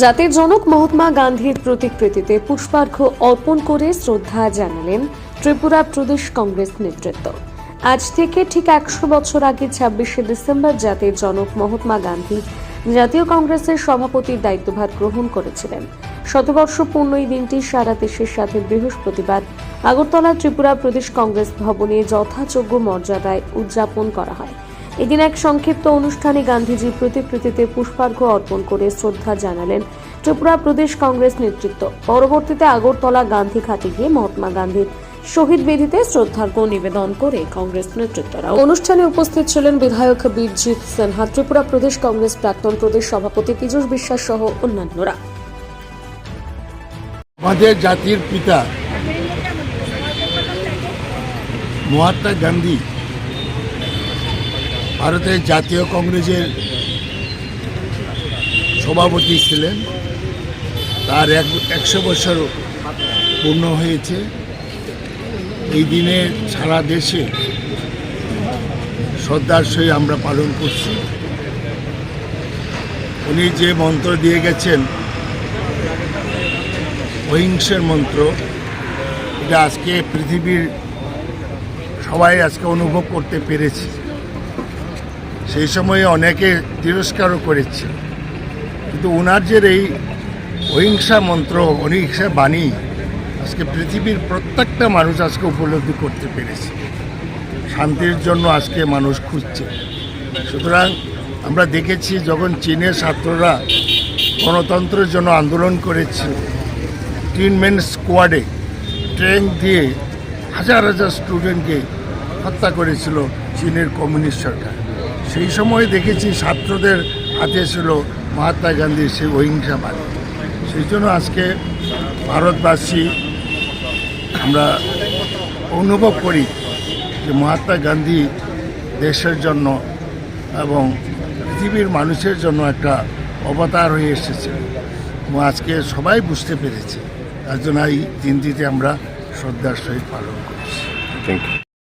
জাতির জনক মহাত্মা গান্ধীর প্রতিকৃতিতে পুষ্পার্ঘ অর্পণ করে শ্রদ্ধা জানালেন ত্রিপুরা প্রদেশ কংগ্রেস নেতৃত্ব। আজ থেকে ঠিক একশো বছর আগে ছাব্বিশে ডিসেম্বর জাতির জনক মহাত্মা গান্ধী জাতীয় কংগ্রেসের সভাপতির দায়িত্বভার গ্রহণ করেছিলেন। শতবর্ষ পূর্ণ এই দিনটি সারা দেশের সাথে বৃহস্পতিবার আগরতলা ত্রিপুরা প্রদেশ কংগ্রেস ভবনে যথাযোগ্য মর্যাদায় উদযাপন করা হয়। এদিন এক সংক্ষিপ্ত অনুষ্ঠানে গান্ধীজির প্রতিকৃতিতে পুষ্পার্ঘ অর্পণ করে শ্রদ্ধা জানালেন ত্রিপুরা প্রদেশ কংগ্রেস নেতৃত্ব। পরবর্তীতে আগরতলা গান্ধী ঘাটে গিয়ে মহাত্মা গান্ধীর শহীদ বেদিতে শ্রদ্ধার্ঘ্য নিবেদন করে কংগ্রেস নেতৃত্বরা অনুষ্ঠানে উপস্থিত ছিলেন বিধায়ক বীরজিৎ সিনহা, ত্রিপুরা প্রদেশ কংগ্রেস প্রাক্তন প্রদেশ সভাপতি পীযূষ বিশ্বাস সহ অন্যান্যরা। আমাদের জাতির পিতা মহাত্মা গান্ধী ভারতের জাতীয় কংগ্রেসের সভাপতি ছিলেন। তার এক, একশো বছর পূর্ণ হয়েছে। এই দিনে সারা দেশে শ্রদ্ধার সহিত আমরা পালন করছি। উনি যে মন্ত্র দিয়ে গেছেন, অহিংসের মন্ত্র, এটা আজকে পৃথিবীর সবাই আজকে অনুভব করতে পেরেছে। সেই সময়ে অনেকে তিরস্কারও করেছে। কিন্তু ওনার যে এই অহিংসা মন্ত্র, অহিংসা বাণী, আজকে পৃথিবীর প্রত্যেকটা মানুষ আজকে উপলব্ধি করতে পেরেছে। শান্তির জন্য আজকে মানুষ খুঁজছে। সুতরাং আমরা দেখেছি যখন চীনের ছাত্ররা গণতন্ত্রের জন্য আন্দোলন করেছে ট্রিটমেন্ট স্কোয়াডে ট্রেন দিয়ে হাজার হাজার স্টুডেন্টকে হত্যা করেছিল চীনের কমিউনিস্ট সরকার। সেই সময় দেখেছি ছাত্রদের হাতে ছিল মহাত্মা গান্ধীর সেই অহিংসা বাণী। সেই জন্য আজকে ভারতবাসী আমরা অনুভব করি যে মহাত্মা গান্ধী দেশের জন্য এবং পৃথিবীর মানুষের জন্য একটা অবতার হয়ে এসেছে। এবং আজকে সবাই বুঝতে পেরেছে। তার জন্য এই দিনটিতে আমরা শ্রদ্ধার সহিত পালন করছি। Thank you